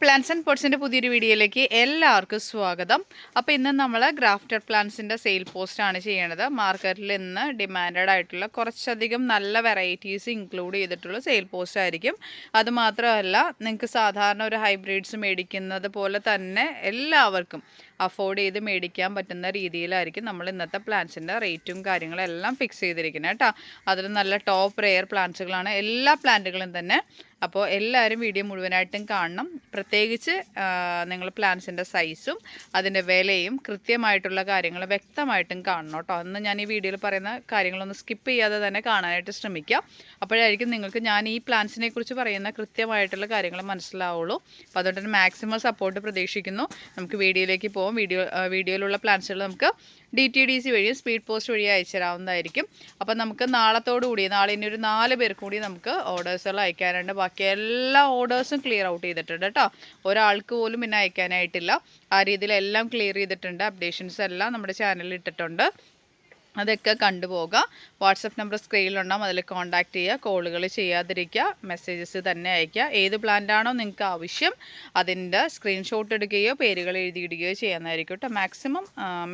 Plants and പോട്ട്സിന്റെ പുതിയൊരു വീഡിയോയിലേക്ക് എല്ലാവർക്കും സ്വാഗതം. അപ്പോൾ ഇന്ന് നമ്മൾ ഗ്രാഫ്റ്റഡ് പ്ലാന്റ്സിന്റെ സെയിൽ പോസ്റ്റാണ് ചെയ്യണത്. മാർക്കറ്റിൽ ഇന്ന് ഡിമാൻഡഡ് ആയിട്ടുള്ള കുറച്ചധികം നല്ല വെറൈറ്റീസ് ഇൻക്ലൂഡ് ചെയ്തിട്ടുള്ള സെയിൽ പോസ്റ്റ് ആയിരിക്കും. അതുമാത്രമല്ല നിങ്ങൾക്ക് സാധാരണ ഒരു ഹൈബ്രിഡ്സ് മേടിക്കുന്നത് പോലെ തന്നെ എല്ലാവർക്കും അഫോർഡ് ചെയ്ത് മേടിക്കാൻ പറ്റുന്ന രീതിയിലായിരിക്കും നമ്മൾ ഇന്നത്തെ പ്ലാന്റ്സിന്റെ റേറ്റും കാര്യങ്ങളും എല്ലാം ഫിക്സ് ചെയ്തിരിക്കുന്നത് കേട്ടോ. അതിൽ നല്ല ടോപ്പ് റെയർ പ്ലാന്റ്സുകളാണ് എല്ലാ പ്ലാന്റുകളും തന്നെ. അപ്പോൾ എല്ലാവരും വീഡിയോ മുഴുവനായിട്ടും കാണണം. പ്രത്യേകിച്ച് നിങ്ങൾ പ്ലാന്റ്സിന്റെ സൈസും അതിന്റെ വിലയും കൃത്യമായിട്ടുള്ള കാര്യങ്ങൾ വ്യക്തമായിട്ടും കാണണം കേട്ടോ. അന്ന് ഞാൻ ഈ വീഡിയോയിൽ പറയുന്ന കാര്യങ്ങളൊന്ന് സ്കിപ്പ് ചെയ്യാതെ തന്നെ കാണാനായിട്ട് ശ്രമിക്കുക. അപ്പോഴായിരിക്കും നിങ്ങൾക്ക് ഞാൻ ഈ പ്ലാന്റ്സിനെ കുറിച്ച് പറയുന്ന കൃത്യമായിട്ടുള്ള കാര്യങ്ങൾ മനസ്സിലാവുള്ളൂ. അപ്പോൾ അതുകൊണ്ട് തന്നെ മാക്സിമം സപ്പോർട്ട് പ്രതീക്ഷിക്കുന്നു. നമുക്ക് വീഡിയോയിലേക്ക് പോകും വീഡിയോ വീഡിയോയിലുള്ള പ്ലാൻസുകൾ നമുക്ക് ഡി ടി ഡി സി വഴിയും സ്പീഡ് പോസ്റ്റ് വഴി അയച്ചുതരാവുന്നതായിരിക്കും. അപ്പം നമുക്ക് നാളത്തോടു കൂടി നാളെ ഇനി ഒരു നാല് പേർ കൂടി നമുക്ക് ഓർഡേഴ്സുകൾ അയക്കാനുണ്ട്. ബാക്കി എല്ലാ ഓർഡേഴ്സും ക്ലിയർ ഔട്ട് ചെയ്തിട്ടുണ്ട് കേട്ടോ. ഒരാൾക്ക് പോലും പിന്നെ അയക്കാനായിട്ടില്ല. ആ രീതിയിൽ എല്ലാം ക്ലിയർ ചെയ്തിട്ടുണ്ട്. അപ്ഡേഷൻസ് എല്ലാം നമ്മുടെ ചാനലിൽ ഇട്ടിട്ടുണ്ട്. അതൊക്കെ കണ്ടുപോകുക വാട്സപ്പ് നമ്പർ സ്ക്രീനിലുണ്ടാകും അതിൽ കോൺടാക്റ്റ് ചെയ്യുക കോളുകൾ ചെയ്യാതിരിക്കുക മെസ്സേജസ് തന്നെ അയയ്ക്കുക ഏത് പ്ലാന്റാണോ നിങ്ങൾക്ക് ആവശ്യം അതിന്റെ സ്ക്രീൻഷോട്ട് എടുക്കുകയോ പേരുകൾ എഴുതിയിടുകയോ ചെയ്യാമെന്നായിരിക്കും കേട്ടോ. മാക്സിമം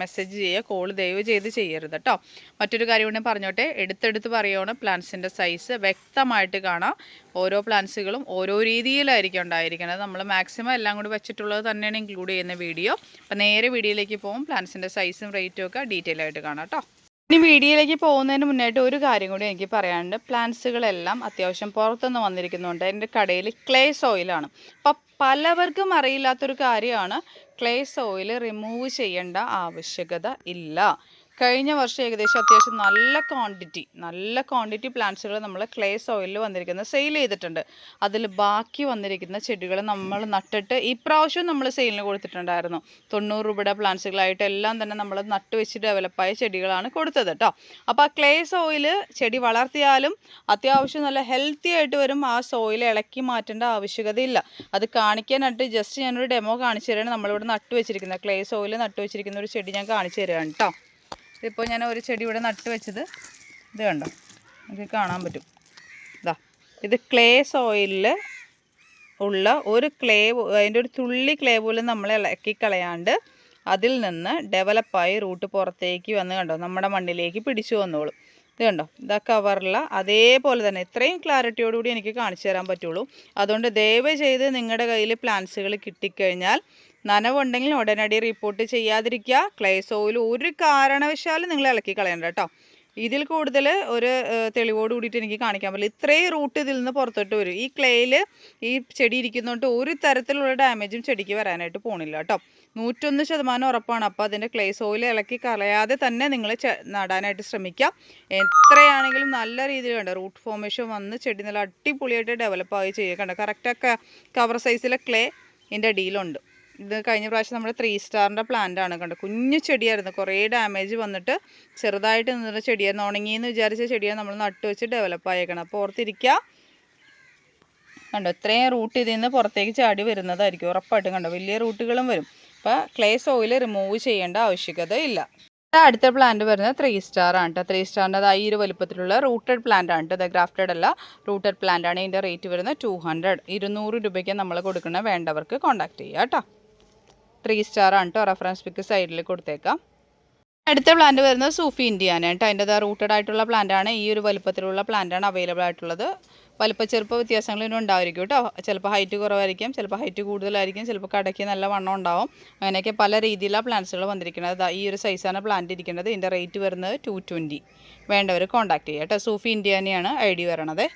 മെസ്സേജ് ചെയ്യുക കോൾ ദയവ് ചെയ്ത് ചെയ്യരുത് കേട്ടോ. മറ്റൊരു കാര്യം കൂടി പറഞ്ഞോട്ടെ. എടുത്തെടുത്ത് പറയുകയാണ് പ്ലാന്റ്സിന്റെ സൈസ് വ്യക്തമായിട്ട് കാണാം. ഓരോ പ്ലാന്റ്സുകളും ഓരോ രീതിയിലായിരിക്കും ഉണ്ടായിരിക്കുന്നത്. നമ്മൾ മാക്സിമം എല്ലാം കൂടി വെച്ചിട്ടുള്ളത് തന്നെയാണ് ഇൻക്ലൂഡ് ചെയ്യുന്ന വീഡിയോ അപ്പോൾ നേരെ വീഡിയോയിലേക്ക് പോകും. പ്ലാന്റ്സിന്റെ സൈസും റേറ്റും ഒക്കെ ഡീറ്റെയിൽ ആയിട്ട് കാണാം കേട്ടോ. ഇനി വീഡിയോയിലേക്ക് പോകുന്നതിന് മുന്നായിട്ട് ഒരു കാര്യം കൂടി എനിക്ക് പറയാനുണ്ട്. പ്ലാന്റ്സുകളെല്ലാം അത്യാവശ്യം പുറത്തുനിന്ന് വന്നിരിക്കുന്നുണ്ട് എന്റെ കടയിൽ ക്ലേ സോയിലാണ് അപ്പം പലവർക്കും അറിയില്ലാത്തൊരു കാര്യമാണ് ക്ലേ സോയിൽ റിമൂവ് ചെയ്യേണ്ട ആവശ്യകത ഇല്ല. കഴിഞ്ഞ വർഷം ഏകദേശം അത്യാവശ്യം നല്ല ക്വാണ്ടിറ്റി നല്ല ക്വാണ്ടിറ്റി പ്ലാന്റ്സുകൾ നമ്മൾ ക്ലേ സോയിലിൽ വന്നിരിക്കുന്ന സെയിൽ ചെയ്തിട്ടുണ്ട്. അതിൽ ബാക്കി വന്നിരിക്കുന്ന ചെടികൾ നമ്മൾ നട്ടിട്ട് ഇപ്രാവശ്യം നമ്മൾ സെയിലിന് കൊടുത്തിട്ടുണ്ടായിരുന്നു. തൊണ്ണൂറ് രൂപയുടെ പ്ലാന്റ്സുകളായിട്ട് എല്ലാം തന്നെ നമ്മൾ നട്ട് വെച്ച് ഡെവലപ്പായ ചെടികളാണ് കൊടുത്തത് കേട്ടോ അപ്പോൾ ആ ക്ലേ സോയിൽ ചെടി വളർത്തിയാലും അത്യാവശ്യം നല്ല ഹെൽത്തി ആയിട്ട് വരും. ആ സോയിൽ ഇളക്കി മാറ്റേണ്ട ആവശ്യകതയില്ല. അത് കാണിക്കാനായിട്ട് ജസ്റ്റ് ഞാനൊരു ഡെമോ കാണിച്ചു തരാണ്. നമ്മളിവിടെ നട്ട് വെച്ചിരിക്കുന്ന ക്ലേ സോയിൽ നട്ട് വെച്ചിരിക്കുന്ന ഒരു ചെടി ഞാൻ കാണിച്ചു തരാണ് കേട്ടോ ഇതിപ്പോൾ ഞാൻ ഒരു ചെടി ഇവിടെ നട്ട് വെച്ചത്. ഇത് കണ്ടോ? നമുക്ക് കാണാൻ പറ്റും. ഇതാ ഇത് ക്ലേ സോയിലിൽ ഉള്ള ഒരു ക്ലേ അതിന്റെ ഒരു തുള്ളി ക്ലേ പോലും നമ്മൾ ഇളക്കി കളയാണ്ട് അതിൽ നിന്ന് ഡെവലപ്പായി റൂട്ട് പുറത്തേക്ക് വന്ന് കണ്ടോ? നമ്മുടെ മണ്ണിലേക്ക് പിടിച്ചു വന്നോളും. ഇത് കണ്ടോ? ഇതാ കവറില അതേപോലെ തന്നെ ഇത്രയും ക്ലാരിറ്റിയോടുകൂടി എനിക്ക് കാണിച്ചു തരാൻ പറ്റുള്ളൂ. അതുകൊണ്ട് ദയവ് ചെയ്ത് നിങ്ങളുടെ കയ്യിൽ പ്ലാന്റ്സുകൾ കിട്ടിക്കഴിഞ്ഞാൽ നനവുണ്ടെങ്കിൽ ഉടനടി റിപ്പോർട്ട് ചെയ്യാതിരിക്കുക. ക്ലേ സോയിൽ ഒരു കാരണവശാലും നിങ്ങൾ ഇളക്കി കളയണ്ട കേട്ടോ. ഇതിൽ കൂടുതൽ ഒരു തെളിവോട് കൂടിയിട്ട് എനിക്ക് കാണിക്കാൻ പറ്റില്ല. ഇത്രയും റൂട്ട് ഇതിൽ നിന്ന് പുറത്തോട്ട് വരും. ഈ ക്ലേയിൽ ഈ ചെടി ഇരിക്കുന്നതുകൊണ്ട് ഒരു തരത്തിലുള്ള ഡാമേജും ചെടിക്ക് വരാനായിട്ട് പോണില്ല കേട്ടോ. നൂറ്റൊന്ന് ശതമാനം ഉറപ്പാണ്. അപ്പോൾ അതിന്റെ ക്ലേ സോയിൽ ഇളക്കി കളയാതെ തന്നെ നിങ്ങൾ നടാനായിട്ട് ശ്രമിക്കുക എത്രയാണെങ്കിലും നല്ല രീതിയിൽ കണ്ട റൂട്ട് ഫോർമേഷൻ വന്ന് ചെടി നല്ല അടിപൊളിയായിട്ട് ഡെവലപ്പ് ആയി ചെയ്യുക കണ്ട? കറക്റ്റ് കവർ സൈസിലെ ക്ലേ ഇതിന്റെ അടിയിലുണ്ട്. ഇത് കഴിഞ്ഞ പ്രാവശ്യം നമ്മുടെ ത്രീ സ്റ്റാറിന്റെ പ്ലാന്റ് ആണ് കണ്ടത് കുഞ്ഞു ചെടിയായിരുന്നു. കുറേ ഡാമേജ് വന്നിട്ട് ചെറുതായിട്ട് നിന്നിട്ട് ചെടിയായിരുന്നു. ഉണങ്ങിയെന്ന് വിചാരിച്ച ചെടിയാണ് നമ്മൾ നട്ട് വെച്ച് ഡെവലപ്പ് ആയേക്കണം അപ്പോൾ ഓർത്തിരിക്കുക കണ്ടോ ഇത്രയും റൂട്ട് ഇതിൽ നിന്ന് പുറത്തേക്ക് ചാടി വരുന്നതായിരിക്കും. ഉറപ്പായിട്ടും കണ്ടോ വലിയ റൂട്ടുകളും വരും. അപ്പോൾ ക്ലേ സോയിൽ റിമൂവ് ചെയ്യേണ്ട ആവശ്യകത ഇല്ല. അടുത്ത പ്ലാന്റ് വരുന്നത് ത്രീ സ്റ്റാർ ആണ് കേട്ടോ ത്രീ സ്റ്റാറിന്റെ ഈ ഒരു വലുപ്പത്തിലുള്ള റൂട്ടഡ് പ്ലാന്റ് ആണ് കേട്ടോ ഗ്രാഫ്റ്റഡ് അല്ല റൂട്ടഡ് പ്ലാന്റ് ആണ്. ഇതിന്റെ റേറ്റ് വരുന്നത് ടു ഹൺഡ്രഡ് ഇരുന്നൂറ് രൂപയ്ക്ക് നമ്മൾ കൊടുക്കുന്ന വേണ്ടവർക്ക് കോൺടാക്ട് ചെയ്യുക കേട്ടോ ത്രീ സ്റ്റാർ ആണ് കേട്ടോ റെഫറൻസ് പിക്ക് സൈഡിൽ കൊടുത്തേക്കാം. അടുത്ത പ്ലാന്റ് വരുന്നത് സൂഫി ഇന്ത്യയാണ് കേട്ടോ അതിന്റെ റൂട്ടഡ് ആയിട്ടുള്ള പ്ലാന്റ് ആണ്. ഈ ഒരു വലുപ്പത്തിലുള്ള പ്ലാന്റ് ആണ് അവൈലബിൾ ആയിട്ടുള്ളത്. വലുപ്പ ചെറുപ്പ വ്യത്യാസങ്ങൾ ഇതിനും ഉണ്ടായിരിക്കും കേട്ടോ ചിലപ്പോൾ ഹൈറ്റ് കുറവായിരിക്കും ചിലപ്പോൾ ഹൈറ്റ് കൂടുതലായിരിക്കും ചിലപ്പോൾ കടയ്ക്ക് നല്ല വണ്ണം ഉണ്ടാവും. അങ്ങനെയൊക്കെ പല രീതിയിലുള്ള പ്ലാന്റ്സുകൾ വന്നിരിക്കുന്നത്. ഈ ഒരു സൈസാണ് പ്ലാന്റ് ഇരിക്കുന്നത്. ഇതിന്റെ റേറ്റ് വരുന്നത് ടു ട്വന്റി വേണ്ടവർ കോൺടാക്ട് ചെയ്യാം കേട്ടോ സൂഫി ഇന്ത്യാനെയാണ് ഐ ഡി വരണത്.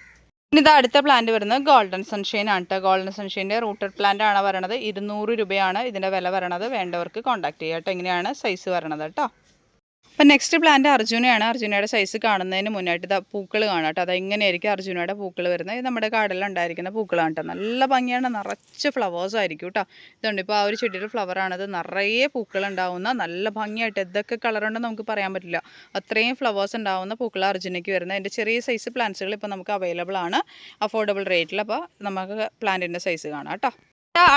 ഇനി ഇത് അടുത്ത പ്ലാന്റ് വരുന്നത് ഗോൾഡൻ സൺഷൈൻ ആണ് കേട്ടോ ഗോൾഡൻ സൺഷൈന്റെ റൂട്ടഡ് പ്ലാന്റ് ആണ് വരണത്. ഇരുന്നൂറ് രൂപയാണ് ഇതിന്റെ വില വരണത്. വേണ്ടവർക്ക് കോൺടാക്ട് ചെയ്യാം കേട്ടോ ഇങ്ങനെയാണ് സൈസ് വരണത് കേട്ടോ അപ്പം നെക്സ്റ്റ് പ്ലാന്റ് അർജുനയാണ്. അർജുനയുടെ സൈസ് കാണുന്നതിന് മുന്നായിട്ട് ഇതാ പൂക്കൾ കാണാം കേട്ടോ. അത് എങ്ങനെയായിരിക്കും അർജുനയുടെ പൂക്കൾ വരുന്നത്. ഇത് നമ്മുടെ കാടിൽ ഉണ്ടായിരിക്കുന്ന പൂക്കളാണ് കേട്ടോ. നല്ല ഭംഗിയാണ്. നിറച്ച് ഫ്ലവേഴ്സ് ആയിരിക്കും കേട്ടോ. ഇതുണ്ട്. ഇപ്പോൾ ആ ഒരു ചെടിയുടെ ഫ്ലവറാണത് നിറയെ പൂക്കൾ ഉണ്ടാവുന്ന നല്ല ഭംഗിയായിട്ട് എന്തൊക്കെ കളറുണ്ടെന്ന് നമുക്ക് പറയാൻ പറ്റില്ല. അത്രയും ഫ്ലവേഴ്സ് ഉണ്ടാവുന്ന പൂക്കൾ അർജുനയ്ക്ക് വരുന്നത്. അതിന്റെ ചെറിയ സൈസ് പ്ലാന്റ്സുകൾ ഇപ്പോൾ നമുക്ക് അവൈലബിൾ ആണ്. അഫോർഡബിൾ റേറ്റിൽ അപ്പോൾ നമുക്ക് പ്ലാന്റിന്റെ സൈസ് കാണാം കേട്ടോ.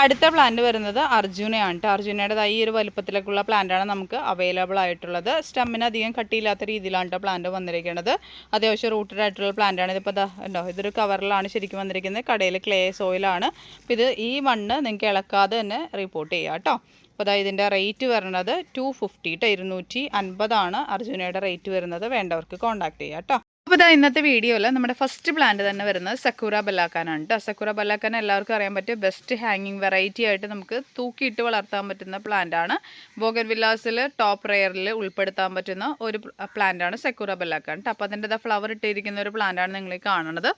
അടുത്ത പ്ലാന്റ് വരുന്നത് അർജുനയാണ് കേട്ടോ അർജുനയുടെ ഈ ഒരു വലുപ്പത്തിലേക്കുള്ള പ്ലാന്റാണ് നമുക്ക് അവൈലബിൾ ആയിട്ടുള്ളത്. സ്റ്റെമ്മിന് അധികം കട്ടിയില്ലാത്ത രീതിയിലാണ് കേട്ടോ പ്ലാന്റ് വന്നിരിക്കുന്നത്. അത്യാവശ്യം റൂട്ടഡ് ആയിട്ടുള്ള പ്ലാന്റാണ് ഇതിപ്പോൾ ഉണ്ടോ ഇതൊരു കവറിലാണ് ശരിക്കും വന്നിരിക്കുന്നത്. കടയിൽ ക്ലേ സോയിലാണ് അപ്പോൾ ഇത് ഈ മണ്ണ് നിങ്ങൾക്ക് ഇളക്കാതെ തന്നെ റിപ്പോർട്ട് ചെയ്യാം കേട്ടോ അപ്പോൾ അതായത് ഇതിന്റെ റേറ്റ് വരുന്നത് ടു ഫിഫ്റ്റി കേട്ടോ ഇരുന്നൂറ്റി അൻപതാണ് അർജുനയുടെ റേറ്റ് വരുന്നത്. വേണ്ടവർക്ക് കോൺടാക്ട് ചെയ്യാം കേട്ടോ അപ്പോൾ ഇതാ ഇന്നത്തെ വീഡിയോയിൽ നമ്മുടെ ഫസ്റ്റ് പ്ലാന്റ് തന്നെ വരുന്നത് സക്കൂറ ബല്ലാക്കാനാണ് കേട്ടോ സക്കൂറ ബല്ലാക്കാൻ എല്ലാവർക്കും അറിയാൻ പറ്റിയ ബെസ്റ്റ് ഹാങ്ങിങ് വെറൈറ്റി ആയിട്ട് നമുക്ക് തൂക്കിയിട്ട് വളർത്താൻ പറ്റുന്ന പ്ലാന്റ് ആണ്. ബോഗൻ വില്ലാസിൽ ടോപ്പ് റെയറിൽ ഉൾപ്പെടുത്താൻ പറ്റുന്ന ഒരു പ്ലാന്റ് ആണ് സക്കൂറ ബല്ലാക്കാൻ കേട്ടോ അപ്പോൾ അതിന്റെ ഫ്ലവർ ഇട്ടിരിക്കുന്ന ഒരു പ്ലാന്റ് ആണ് നിങ്ങൾ കാണുന്നത്.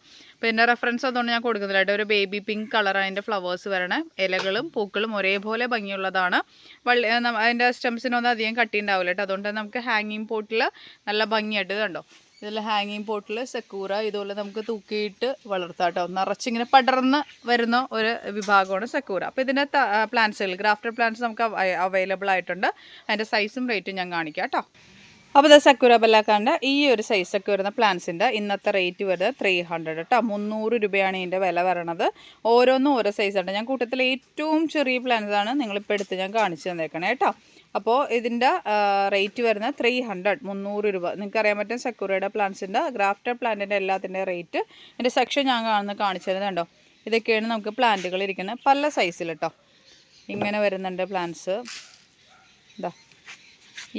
പിന്നെ റെഫറൻസ് അതുകൊണ്ട് ഞാൻ കൊടുക്കുന്നില്ല ഒരു ബേബി പിങ്ക് കളർ അതിന്റെ ഫ്ലവേഴ്സ് വരണേ. ഇലകളും പൂക്കളും ഒരേപോലെ ഭംഗിയുള്ളതാണ്. വള്ളി അതിന്റെ സ്റ്റെംസിനൊന്നും അധികം കട്ടി ഉണ്ടാവില്ല കേട്ടോ അതുകൊണ്ട് നമുക്ക് ഹാങ്ങിങ് പോട്ടിൽ നല്ല ഭംഗിയായിട്ട് കണ്ടോ. ഇതിൽ ഹാങ്ങിങ് പോട്ടിൽ സെക്കൂറ ഇതുപോലെ നമുക്ക് തൂക്കിയിട്ട് വളർത്താം കേട്ടോ നിറച്ചിങ്ങനെ പടർന്ന് വരുന്ന ഒരു വിഭാഗമാണ് സെക്കൂറ. അപ്പോൾ ഇതിന്റെ പ്ലാന്റ്സുകൾ ഗ്രാഫ്റ്റർ പ്ലാന്റ്സ് നമുക്ക് അവൈലബിൾ ആയിട്ടുണ്ട്. അതിന്റെ സൈസും റേറ്റും ഞാൻ കാണിക്കാം കേട്ടോ അപ്പോൾ ഇത് സക്കൂറ ബല്ലാക്കാന്റെ ഈ ഒരു സൈസൊക്കെ വരുന്ന പ്ലാന്റ്സിന്റെ ഇന്നത്തെ റേറ്റ് വരുന്നത് ത്രീ ഹൺഡ്രഡ് കേട്ടോ മുന്നൂറ് രൂപയാണ് ഇതിന്റെ വില വരണത്. ഓരോന്നും ഓരോ സൈസ് സൈസാണ് ഞാൻ കൂട്ടത്തിൽ ഏറ്റവും ചെറിയ പ്ലാന്റ്സാണ് നിങ്ങളിപ്പോൾ എടുത്ത് ഞാൻ കാണിച്ചു തന്നേക്കണേ കേട്ടോ അപ്പോൾ ഇതിന്റെ റേറ്റ് വരുന്നത് ത്രീ ഹൺഡ്രഡ് മുന്നൂറ് രൂപ. നിങ്ങൾക്ക് അറിയാൻ പറ്റും സെക്യൂരിയുടെ പ്ലാന്റ്സിന്റെ ഗ്രാഫ്റ്റഡ് പ്ലാന്റിന്റെ എല്ലാത്തിന്റെ റേറ്റ് എന്റെ സെക്ഷൻ ഞാൻ കാണുന്ന കാണിച്ചു തരുന്നത് കണ്ടോ? ഇതൊക്കെയാണ് നമുക്ക് പ്ലാന്റുകൾ ഇരിക്കുന്നത്. പല സൈസിൽ കേട്ടോ ഇങ്ങനെ വരുന്നുണ്ട് പ്ലാന്റ്സ് ഇതാ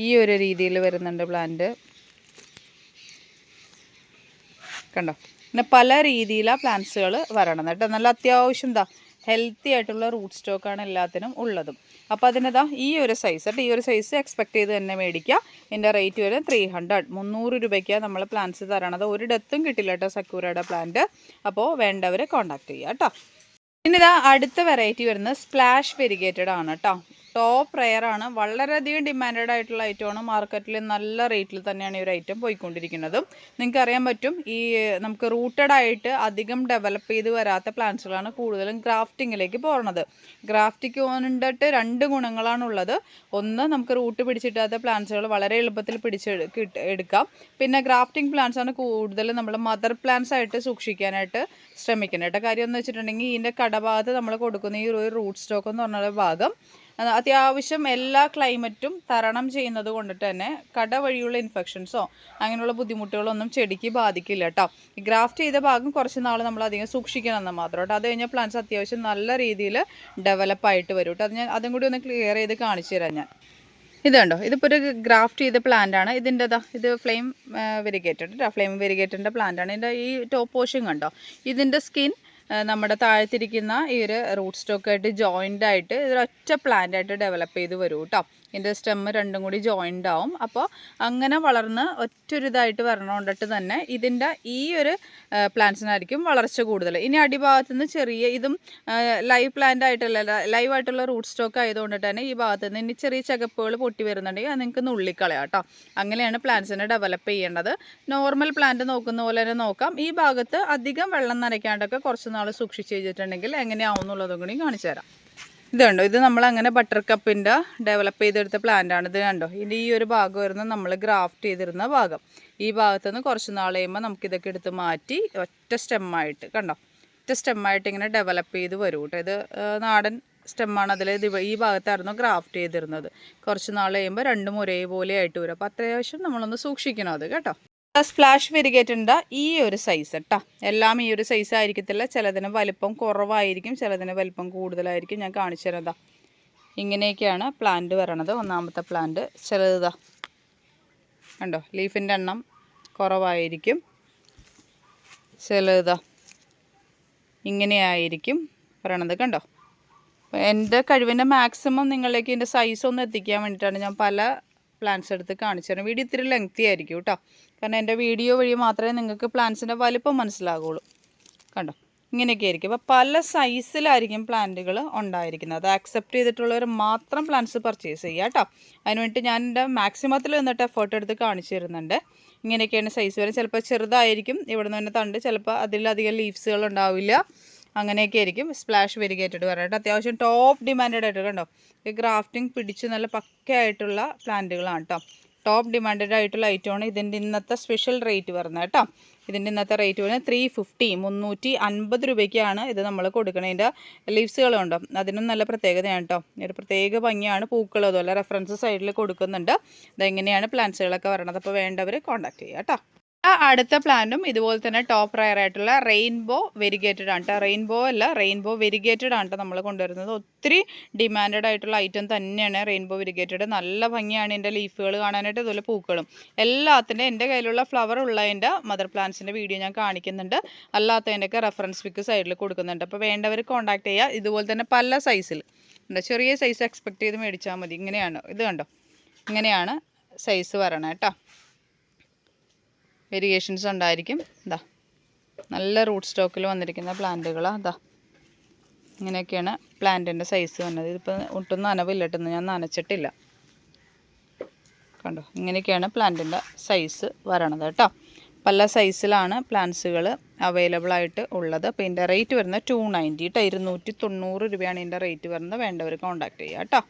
ഈ ഒരു രീതിയിൽ വരുന്നുണ്ട് പ്ലാന്റ് കണ്ടോ? പിന്നെ പല രീതിയിലാണ് പ്ലാന്റ്സുകൾ വരണം കേട്ടോ നല്ല അത്യാവശ്യം എന്താ ഹെൽത്തി ആയിട്ടുള്ള റൂട്ട് സ്റ്റോക്കാണ് എല്ലാത്തിനും ഉള്ളതും. അപ്പോൾ അതിനതാ ഈ ഒരു സൈസ് കേട്ടോ ഈ ഒരു സൈസ് എക്സ്പെക്ട് ചെയ്ത് തന്നെ മേടിക്കുക. ഇതിന്റെ റേറ്റ് വരും ത്രീ ഹൺഡ്രഡ് മുന്നൂറ് രൂപയ്ക്കാണ് നമ്മൾ പ്ലാന്റ്സ് തരണത് ഒരു ഡെത്തും കിട്ടില്ല കേട്ടോ സക്കൂരയുടെ പ്ലാന്റ് അപ്പോൾ വേണ്ടവർ കോൺടാക്ട് ചെയ്യുക കേട്ടോ. ഇതാ അടുത്ത വെറൈറ്റി വരുന്നത് സ്പ്ലാഷ് വെരിഗേറ്റഡ് ആണ് കേട്ടോ. ടോപ്പ് ആണ്. വളരെയധികം ഡിമാൻഡഡ് ആയിട്ടുള്ള ഐറ്റമാണ് മാർക്കറ്റിൽ നല്ല റേറ്റിൽ തന്നെയാണ് ഈ ഒരു ഐറ്റം പോയിക്കൊണ്ടിരിക്കുന്നത്. നിങ്ങൾക്ക് അറിയാൻ പറ്റും ഈ നമുക്ക് റൂട്ടഡ് ആയിട്ട് അധികം ഡെവലപ്പ് ചെയ്ത് വരാത്ത പ്ലാന്റ്സുകളാണ് കൂടുതലും ഗ്രാഫ്റ്റിങ്ങിലേക്ക് പോകുന്നത് ഗ്രാഫ്റ്റിക്ക് കൊണ്ടിട്ട് രണ്ട് ഗുണങ്ങളാണുള്ളത് ഒന്ന് നമുക്ക് റൂട്ട് പിടിച്ചിട്ടാത്ത പ്ലാന്റ്സുകൾ വളരെ എളുപ്പത്തിൽ പിടിച്ച് എടുക്കാം. പിന്നെ ഗ്രാഫ്റ്റിംഗ് പ്ലാന്റ്സാണ് കൂടുതൽ നമ്മൾ മദർ പ്ലാന്റ്സ് ആയിട്ട് സൂക്ഷിക്കാനായിട്ട് ശ്രമിക്കുന്നത്. കേട്ടോ കാര്യം എന്ന് വെച്ചിട്ടുണ്ടെങ്കിൽ ഇതിന്റെ കടഭാഗത്ത് നമ്മൾ കൊടുക്കുന്ന ഈ ഒരു റൂട്ട് സ്റ്റോക്ക് എന്ന് പറഞ്ഞ ഭാഗം അത്യാവശ്യം എല്ലാ ക്ലൈമറ്റും തരണം ചെയ്യുന്നത് കൊണ്ടിട്ട് തന്നെ കട വഴിയുള്ള ഇൻഫെക്ഷൻസോ അങ്ങനെയുള്ള ബുദ്ധിമുട്ടുകളൊന്നും ചെടിക്ക് ബാധിക്കില്ല കേട്ടോ ഗ്രാഫ്റ്റ് ചെയ്ത ഭാഗം കുറച്ച് നാൾ നമ്മൾ അധികം സൂക്ഷിക്കണം എന്ന് മാത്രം കേട്ടോ അത് കഴിഞ്ഞാൽ പ്ലാന്റ്സ് അത്യാവശ്യം നല്ല രീതിയിൽ ഡെവലപ്പ് ആയിട്ട് വരും കേട്ടോ അത് ഞാൻ അതും കൂടി ഒന്ന് ക്ലിയർ ചെയ്ത് കാണിച്ചു തരാം ഞാൻ. ഇതുണ്ടോ ഇതിപ്പോൾ ഒരു ഗ്രാഫ്റ്റ് ചെയ്ത പ്ലാന്റ് ആണ്. ഇതിന്റെതാ ഇത് ഫ്ലെയിം വെരിഗേറ്റഡ് ഫ്ലെയിം വെരിഗേറ്റഡിന്റെ പ്ലാന്റ് ആണ്. ഇതിന്റെ ഈ ടോപ്പ് പോഷൻ കണ്ടോ? ഇതിന്റെ സ്കിൻ നമ്മുടെ താഴത്തിരിക്കുന്ന ഈ ഒരു റൂട്ട് സ്റ്റോക്കായിട്ട് ജോയിന്റ് ആയിട്ട് ഇതൊരൊറ്റ പ്ലാന്റ് ആയിട്ട് ഡെവലപ്പ് ചെയ്ത് വരും കേട്ടോ ഇതിന്റെ സ്റ്റെമ്മ് രണ്ടും കൂടി ജോയിന്റ് ആവും. അപ്പോൾ അങ്ങനെ വളർന്ന് ഒറ്റൊരിതായിട്ട് വരണോണ്ടിട്ട് തന്നെ ഇതിന്റെ ഈ ഒരു പ്ലാന്റ്സിനായിരിക്കും വളർച്ച കൂടുതൽ. ഇനി അടിഭാഗത്തു നിന്ന് ചെറിയ ഇതും ലൈവ് പ്ലാന്റ് ആയിട്ടല്ല ലൈവ് ആയിട്ടുള്ള റൂട്ട് സ്റ്റോക്ക് ആയതുകൊണ്ട് തന്നെ ഈ ഭാഗത്ത് നിന്ന് ഇനി ചെറിയ ചകപ്പുകൾ പൊട്ടി വരുന്നുണ്ടെങ്കിൽ അത് നിങ്ങൾക്ക് നുള്ളിക്കളയാം കേട്ടോ. അങ്ങനെയാണ് പ്ലാന്റ്സിനെ ഡെവലപ്പ് ചെയ്യേണ്ടത്. നോർമൽ പ്ലാന്റ് നോക്കുന്ന പോലെ തന്നെ നോക്കാം. ഈ ഭാഗത്ത് അധികം വെള്ളം നനയ്ക്കാണ്ടൊക്കെ കുറച്ച് നാൾ സൂക്ഷിച്ച് വെച്ചിട്ടുണ്ടെങ്കിൽ എങ്ങനെയാവും എന്നുള്ളതും കൂടി കാണിച്ചു തരാം. ഇത് കണ്ടോ ഇത് നമ്മൾ അങ്ങനെ ബട്ടർ കപ്പിന്റെ ഡെവലപ്പ് ചെയ്തെടുത്ത പ്ലാന്റ് ആണ്. ഇത് കണ്ടോ? ഇതിന്റെ ഈ ഒരു ഭാഗം വരുന്ന നമ്മൾ ഗ്രാഫ്റ്റ് ചെയ്തിരുന്ന ഭാഗം. ഈ ഭാഗത്തുനിന്ന് കുറച്ച് നാൾ കഴിയുമ്പോൾ നമുക്കിതൊക്കെ എടുത്ത് മാറ്റി ഒറ്റ സ്റ്റെമ്മായിട്ട് കണ്ടോ? ഒറ്റ സ്റ്റെമ്മായിട്ട് ഇങ്ങനെ ഡെവലപ്പ് ചെയ്ത് വരും കേട്ടോ ഇത് നാടൻ സ്റ്റെമ്മാണ് അതിൽ ഈ ഭാഗത്തായിരുന്നു ഗ്രാഫ്റ്റ് ചെയ്തിരുന്നത്. കുറച്ച് നാൾ കഴിയുമ്പോൾ രണ്ടും ഒരേപോലെ ആയിട്ട് വരും. അപ്പോൾ അത്യാവശ്യം നമ്മളൊന്ന് സൂക്ഷിക്കണം അത് കേട്ടോ? സ്പ്ലാഷ് വെരിഗേറ്റിന്റെ ഈ ഒരു സൈസ് കേട്ടോ എല്ലാം ഈ ഒരു സൈസ് ആയിരിക്കത്തില്ല. ചിലതിന് വലിപ്പം കുറവായിരിക്കും ചിലതിന് വലിപ്പം കൂടുതലായിരിക്കും ഞാൻ കാണിച്ചു തരാം ഇങ്ങനെയൊക്കെയാണ് പ്ലാന്റ് വരണത് ഒന്നാമത്തെ പ്ലാന്റ് ചിലതാ കണ്ടോ? ലീഫിന്റെ എണ്ണം കുറവായിരിക്കും. ചിലതാ ഇങ്ങനെയായിരിക്കും പറയണത് കണ്ടോ? എന്റെ കഴിവിന്റെ മാക്സിമം നിങ്ങളിലേക്ക് ഇതിന്റെ സൈസ് ഒന്ന് എത്തിക്കാൻ വേണ്ടിയിട്ടാണ് ഞാൻ പല പ്ലാന്റ്സ് എടുത്ത് കാണിച്ചു തരാം വീഡിയോ ഇത്തിരി ലെങ്ത്തി ആയിരിക്കും കേട്ടോ. കാരണം എന്റെ വീഡിയോ വഴി മാത്രമേ നിങ്ങൾക്ക് പ്ലാന്റ്സിന്റെ വലിപ്പം മനസ്സിലാകുള്ളൂ. കണ്ടോ? ഇങ്ങനെയൊക്കെ ആയിരിക്കും അപ്പോൾ പല സൈസിലായിരിക്കും പ്ലാന്റുകൾ ഉണ്ടായിരിക്കുന്നത്. അത് ആക്സെപ്റ്റ് ചെയ്തിട്ടുള്ളവർ മാത്രം പ്ലാന്റ്സ് പർച്ചേസ് ചെയ്യുക കേട്ടോ. അതിന് വേണ്ടി ഞാൻ എന്റെ മാക്സിമത്തിൽ നിന്നിട്ട് എഫേർട്ട് എടുത്ത് കാണിച്ചു തരുന്നുണ്ട്. ഇങ്ങനെയൊക്കെയാണ് സൈസ് വരെ ചിലപ്പോൾ ചെറുതായിരിക്കും. ഇവിടെ നിന്ന് തന്നെ തണ്ട് ചിലപ്പോൾ അതിലധികം ലീവ്സുകൾ ഉണ്ടാവില്ല. അങ്ങനെയൊക്കെ ആയിരിക്കും സ്പ്ലാഷ് വെരിഗേറ്റഡ് പറയാനായിട്ട് അത്യാവശ്യം ടോപ്പ് ഡിമാൻഡഡ് ആയിട്ട് കണ്ടോ? ഈ ഗ്രാഫ്റ്റിംഗ് പിടിച്ച് നല്ല പക്കയായിട്ടുള്ള പ്ലാന്റുകളാണ് കേട്ടോ. ടോപ്പ് ഡിമാൻഡഡ് ആയിട്ടുള്ള ഐറ്റമാണ് ഇതിന്റെ ഇന്നത്തെ സ്പെഷ്യൽ റേറ്റ് വരുന്നത് കേട്ടോ. ഇതിന്റെ ഇന്നത്തെ റേറ്റ് വരുന്നത് ത്രീ ഫിഫ്റ്റി മുന്നൂറ്റി അൻപത് രൂപയ്ക്കാണ് ഇത് നമ്മൾ കൊടുക്കണതിന്റെ ലീവ്സുകളുണ്ട് അതിനും നല്ല പ്രത്യേകതയാണ് കേട്ടോ. ഒരു പ്രത്യേക ഭംഗിയാണ് പൂക്കളും അതുപോലെ റെഫറൻസ് സൈഡിൽ കൊടുക്കുന്നുണ്ട്. ഇതെങ്ങനെയാണ് പ്ലാന്റ്സുകളൊക്കെ വരണത്? അപ്പോൾ വേണ്ടവർ കോൺടാക്ട് ചെയ്യുക കേട്ടോ. ആ അടുത്ത പ്ലാന്റും ഇതുപോലെ തന്നെ ടോപ്പ് റയർ ആയിട്ടുള്ള റെയിൻബോ വെരിഗേറ്റഡ് ആണ് കേട്ടോ റെയിൻബോ അല്ല റെയിൻബോ വെരിഗേറ്റഡ് ആണ് കേട്ടോ നമ്മൾ കൊണ്ടുവരുന്നത്. ഒത്തിരി ഡിമാൻഡഡ് ആയിട്ടുള്ള ഐറ്റം തന്നെയാണ് റെയിൻബോ വെരിഗേറ്റഡ് നല്ല ഭംഗിയാണ് എന്റെ ലീഫുകൾ കാണാനായിട്ട് ഇതുപോലെ പൂക്കളും. എല്ലാത്തിന്റെ എന്റെ കയ്യിലുള്ള ഫ്ലവർ ഉള്ളതിന്റെ മദർ പ്ലാന്റ്സിന്റെ വീഡിയോ ഞാൻ കാണിക്കുന്നുണ്ട്. അല്ലാത്തതിന്റെയൊക്കെ റെഫറൻസ് പിക്ക് സൈഡിൽ കൊടുക്കുന്നുണ്ട്. അപ്പോൾ വേണ്ടവർ കോൺടാക്ട് ചെയ്യുക ഇതുപോലെ തന്നെ പല സൈസിൽ ഉണ്ട് ചെറിയ സൈസ് എക്സ്പെക്ട് ചെയ്ത് മേടിച്ചാൽ മതി. ഇങ്ങനെയാണ്. ഇത് കണ്ടോ? ഇങ്ങനെയാണ് സൈസ് വരണം കേട്ടോ വേരിയേഷൻസ് ഉണ്ടായിരിക്കും. ഇതാ നല്ല റൂട്ട് സ്റ്റോക്കിൽ വന്നിരിക്കുന്ന പ്ലാന്റുകളാണ് ഇതാ ഇങ്ങനെയൊക്കെയാണ് പ്ലാന്റിന്റെ സൈസ് വന്നത്. ഇതിപ്പോൾ ഒട്ടും നനവില്ല ഞാൻ നനച്ചിട്ടില്ല. കണ്ടോ ഇങ്ങനെയൊക്കെയാണ് പ്ലാന്റിന്റെ സൈസ് വരണത് കേട്ടോ. പല സൈസിലാണ് പ്ലാന്റ്സുകൾ അവൈലബിൾ ആയിട്ട് ഉള്ളത്. അപ്പോൾ ഇതിന്റെ റേറ്റ് വരുന്നത് ടു നയന്റി കേട്ടോ ഇരുന്നൂറ്റി തൊണ്ണൂറ് രൂപയാണ് ഇതിന്റെ റേറ്റ് വരുന്നത്. വേണ്ടവർ കോൺടാക്ട് ചെയ്യുക കേട്ടോ.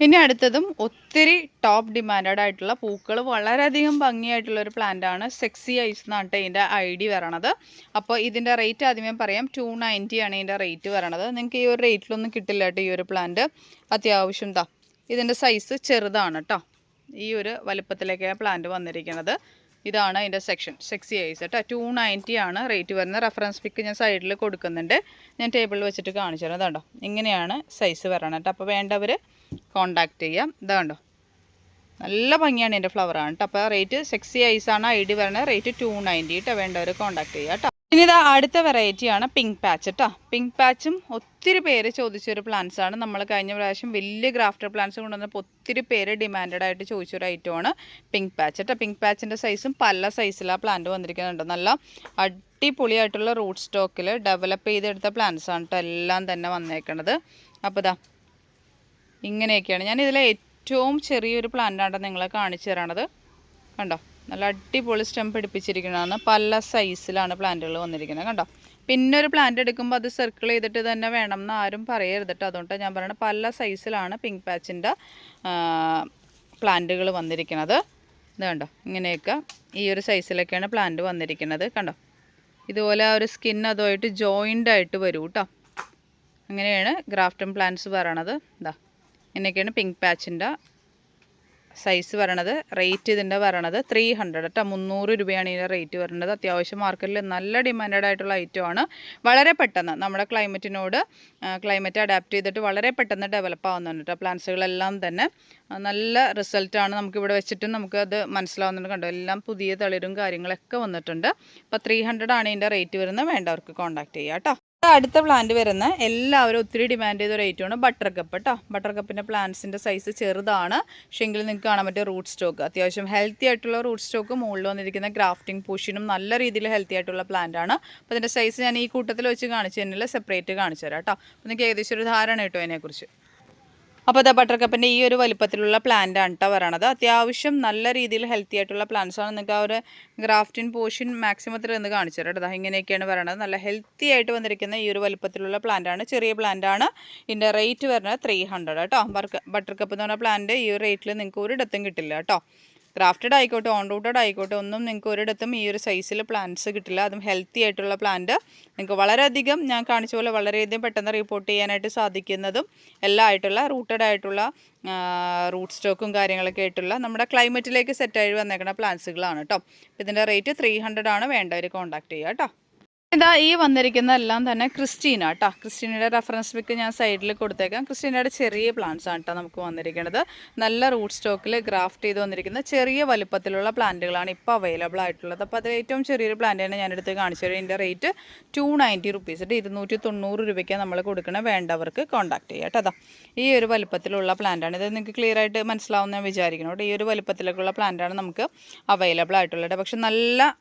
ഇനി അടുത്തതും ഒത്തിരി ടോപ്പ് ഡിമാൻഡഡ് ആയിട്ടുള്ള പൂക്കൾ വളരെയധികം ഭംഗിയായിട്ടുള്ള ഒരു പ്ലാന്റ് ആണ് സെക്സി ഐസ് എന്നാണ് ഇതിന്റെ ഐ ഡി വരണത് അപ്പോൾ ഇതിന്റെ റേറ്റ് ആദ്യമേ പറയാം ടു നയന്റി ആണ് ഇതിന്റെ റേറ്റ് വരണത് നിങ്ങൾക്ക് ഈ ഒരു റേറ്റിലൊന്നും കിട്ടില്ല കേട്ടോ ഈ ഒരു പ്ലാന്റ് അത്യാവശ്യം താ ഇതിന്റെ സൈസ് ചെറുതാണ് കേട്ടോ. ഈ ഒരു വലുപ്പത്തിലേക്കാണ് പ്ലാന്റ് വന്നിരിക്കുന്നത്. ഇതാണ് അതിന്റെ സെക്ഷൻ സെക്സി ഐസ് കേട്ടോ ടു നയന്റി ആണ് റേറ്റ് വരുന്നത്. റെഫറൻസ് പിക്ക് ഞാൻ സൈഡിൽ കൊടുക്കുന്നുണ്ട്. ഞാൻ ടേബിളിൽ വെച്ചിട്ട് കാണിച്ചു തരാം. അതുണ്ടോ ഇങ്ങനെയാണ് സൈസ് വരണം കേട്ടോ. അപ്പോൾ വേണ്ടവർ കോണ്ടാക്ട് ചെയ്യാം. ഇതാണ്ടോ? നല്ല ഭംഗിയാണ് എന്റെ ഫ്ലവറാണ് കേട്ടോ. അപ്പോൾ റേറ്റ് സെക്സി ഐസാണ് ഐ ഡി വരണത്. റേറ്റ് ടു നയന്റി കേട്ടോ വേണ്ടവർ കോണ്ടാക്ട് ചെയ്യാം ഇനി ഇതാ അടുത്ത വെറൈറ്റിയാണ് പിങ്ക് പാച്ച് കേട്ടോ പിങ്ക് പാച്ചും ഒത്തിരി പേര് ചോദിച്ചൊരു ആണ്. നമ്മൾ കഴിഞ്ഞ പ്രാവശ്യം വലിയ ഗ്രാഫ്റ്റർ പ്ലാന്റ്സ് കൊണ്ടുവന്നപ്പോൾ ഒത്തിരി പേര് ഡിമാൻഡഡ് ആയിട്ട് ചോദിച്ചൊരു ഐറ്റമാണ് പിങ്ക് പാച്ച് കേട്ടോ പിങ്ക് പാച്ചിന്റെ സൈസും പല സൈസിലാണ് പ്ലാന്റ് വന്നിരിക്കുന്നുണ്ട്. നല്ല അടിപൊളിയായിട്ടുള്ള റൂട്ട് സ്റ്റോക്കിൽ ഡെവലപ്പ് ചെയ്തെടുത്ത പ്ലാന്റ്സ് ആണ് കേട്ടോ എല്ലാം തന്നെ വന്നേക്കണത്. അപ്പോൾ ഇതാ ഇങ്ങനെയൊക്കെയാണ്. ഞാൻ ഇതിലെ ഏറ്റവും ചെറിയൊരു പ്ലാന്റാണ് നിങ്ങളെ കാണിച്ചു തരണത്? കണ്ടോ? നല്ല അടിപൊളി സ്റ്റെം പിടിപ്പിച്ചിരിക്കുന്നതാണ് പല സൈസിലാണ് പ്ലാന്റുകൾ വന്നിരിക്കുന്നത് കണ്ടോ? പിന്നെ ഒരു പ്ലാന്റ് എടുക്കുമ്പോൾ അത് സർക്കിൾ ചെയ്തിട്ട് തന്നെ വേണം എന്ന് ആരും പറയരുത് കേട്ടോ അതുകൊണ്ടാണ് ഞാൻ പറയുന്നത് പല സൈസിലാണ് പിങ്ക് പാച്ചിന്റെ പ്ലാന്റുകൾ വന്നിരിക്കുന്നത്. ഇത് കണ്ടോ? ഇങ്ങനെയൊക്കെ ഈ ഒരു സൈസിലൊക്കെയാണ് പ്ലാന്റ് വന്നിരിക്കുന്നത് കണ്ടോ? ഇതുപോലെ ആ ഒരു സ്കിൻ അതുമായിട്ട് ജോയിന്റ് ആയിട്ട് വരും കേട്ടോ അങ്ങനെയാണ് ഗ്രാഫ്റ്റൻ പ്ലാന്റ്സ് പറയണത്. ഇതാ ഇങ്ങനെയൊക്കെയാണ് പിങ്ക് പാച്ചിന്റെ സൈസ് വരണത് റേറ്റ് ഇതിന്റെ വരണത് ത്രീ ഹൺഡ്രഡ് കേട്ടോ മുന്നൂറ് രൂപയാണ് ഇതിന്റെ റേറ്റ് വരേണ്ടത്. അത്യാവശ്യം മാർക്കറ്റിൽ നല്ല ഡിമാൻഡഡ് ആയിട്ടുള്ള ഐറ്റമാണ് വളരെ പെട്ടെന്ന് നമ്മുടെ ക്ലൈമറ്റിനോട് ക്ലൈമറ്റ് അഡാപ്റ്റ് ചെയ്തിട്ട് വളരെ പെട്ടെന്ന് ഡെവലപ്പ് ആവുന്നുണ്ട് കേട്ടോ പ്ലാന്റ്സുകളെല്ലാം തന്നെ. നല്ല റിസൾട്ടാണ് നമുക്കിവിടെ വെച്ചിട്ടും നമുക്കത് മനസ്സിലാവുന്നുണ്ട് കണ്ടോ? എല്ലാം പുതിയ തളിരും കാര്യങ്ങളൊക്കെ വന്നിട്ടുണ്ട്. അപ്പോൾ ത്രീ ഹൺഡ്രഡ് ആണ് ഇതിന്റെ റേറ്റ് വരുന്നത്. വേണ്ടവർക്ക് കോൺടാക്ട് ചെയ്യാം കേട്ടോ അടുത്ത പ്ലാന്റ് വരുന്ന എല്ലാവരും ഒത്തിരി ഡിമാൻഡ് ചെയ്ത ഒരു ഐറ്റമാണ് ബട്ടർ കപ്പ് കേട്ടോ ബട്ടർ കപ്പിന്റെ പ്ലാന്റ്സിന്റെ സൈസ് ചെറുതാണ്. പക്ഷേ എങ്കിൽ നിങ്ങൾക്ക് കാണാൻ പറ്റിയ റൂട്ട് സ്റ്റോക്ക് അത്യാവശ്യം ഹെൽത്തി ആയിട്ടുള്ള റൂട്ട് സ്റ്റോക്ക് മുകളിൽ വന്നിരിക്കുന്ന ഗ്രാഫ്റ്റിംഗ് പോഷനും നല്ല രീതിയിൽ ഹെൽത്തി ആയിട്ടുള്ള പ്ലാന്റ് ആണ്. അപ്പോൾ അതിന്റെ സൈസ് ഞാൻ ഈ കൂട്ടത്തിൽ വെച്ച് കാണിച്ചു തന്നില്ല സെപ്പറേറ്റ് കാണിച്ചു തരാം കേട്ടോ അപ്പോൾ നിങ്ങൾക്ക് ഏകദേശം ഒരു ധാരണ കിട്ടും അതിനെക്കുറിച്ച്. അപ്പോൾ ദ ബട്ടർ കപ്പിന്റെ ഈ ഒരു വലിപ്പത്തിലുള്ള പ്ലാന്റ് ആണ് കേട്ടോ പറയണത്. അത്യാവശ്യം നല്ല രീതിയിൽ ഹെൽത്തി ആയിട്ടുള്ള പ്ലാന്റ്സ് ആണ് നിങ്ങൾക്ക് ആ ഒരു ഗ്രാഫ്റ്റിൻ പോഷൻ മാക്സിമത്തിൽ നിന്ന് കാണിച്ചു കേട്ടോ ഇങ്ങനെയൊക്കെയാണ് പറയണത്. നല്ല ഹെൽത്തി ആയിട്ട് വന്നിരിക്കുന്ന ഈ ഒരു വലിപ്പത്തിലുള്ള പ്ലാന്റ് ആണ്. ചെറിയ പ്ലാന്റ് ആണ്. ഇതിന്റെ റേറ്റ് വരുന്നത് ത്രീ ഹൺഡ്രഡ് കേട്ടോ ബട്ടർ കപ്പ് എന്ന് പറഞ്ഞ പ്ലാന്റ് ഈ ഒരു റേറ്റിൽ നിങ്ങൾക്ക് ഒരിടത്തും കിട്ടില്ല കേട്ടോ ഗ്രാഫ്റ്റഡ് ആയിക്കോട്ടെ ഓൺ റൂട്ടഡ് ആയിക്കോട്ടെ ഒന്നും നിങ്ങൾക്ക് ഒരിടത്തും ഈ ഒരു സൈസിൽ പ്ലാന്റ്സ് കിട്ടില്ല. അതും ഹെൽത്തി ആയിട്ടുള്ള പ്ലാന്റ് നിങ്ങൾക്ക് വളരെയധികം ഞാൻ കാണിച്ച പോലെ വളരെയധികം പെട്ടെന്ന് റിപ്പോർട്ട് ചെയ്യാനായിട്ട് സാധിക്കുന്നതും എല്ലാം ആയിട്ടുള്ള റൂട്ടഡ് ആയിട്ടുള്ള റൂട്ട് സ്റ്റോക്കും കാര്യങ്ങളൊക്കെ ആയിട്ടുള്ള നമ്മുടെ ക്ലൈമറ്റിലേക്ക് സെറ്റായി വന്നേക്കുന്ന പ്ലാന്റ്സുകളാണ് കേട്ടോ ഇതിന്റെ റേറ്റ് ത്രീ ഹൺഡ്രഡ് ആണ് വേണ്ടവർ കോൺടാക്ട് ചെയ്യുക കേട്ടോ ഇതാ ഈ വന്നിരിക്കുന്ന എല്ലാം തന്നെ ക്രിസ്റ്റീന കേട്ടോ ക്രിസ്റ്റീനയുടെ റെഫറൻസ് പിക്ക് ഞാൻ സൈഡിൽ കൊടുത്തേക്കാം. ക്രിസ്റ്റീനയുടെ ചെറിയ പ്ലാന്റ്സ് ആണ് കേട്ടോ നമുക്ക് വന്നിരിക്കുന്നത്. നല്ല റൂട്ട് സ്റ്റോക്കിൽ ഗ്രാഫ്റ്റ് ചെയ്ത് വന്നിരിക്കുന്ന ചെറിയ വലുപ്പത്തിലുള്ള പ്ലാന്റുകളാണ് ഇപ്പോൾ അവൈലബിൾ ആയിട്ടുള്ളത്. അപ്പോൾ അതിൽ ഏറ്റവും ചെറിയൊരു പ്ലാന്റ് തന്നെ ഞാനെടുത്ത് കാണിച്ചു തരും. ഇതിന്റെ റേറ്റ് ടു നയന്റി റുപ്പീസ് ഇരുന്നൂറ്റി തൊണ്ണൂറ് രൂപയ്ക്കാണ് നമ്മൾ കൊടുക്കണ. വേണ്ടവർക്ക് കോൺടാക്ട് ചെയ്യാം കേട്ടോ അതാ ഈ ഒരു വലുപ്പത്തിലുള്ള പ്ലാന്റാണ് ഇത് നിങ്ങൾക്ക് ക്ലിയർ ആയിട്ട് മനസ്സിലാവുന്ന ഞാൻ വിചാരിക്കണം കേട്ടോ ഈ ഒരു വലുപ്പത്തിലേക്കുള്ള പ്ലാന്റാണ് നമുക്ക് അവൈലബിൾ ആയിട്ടുള്ളത് പക്ഷെ നല്ല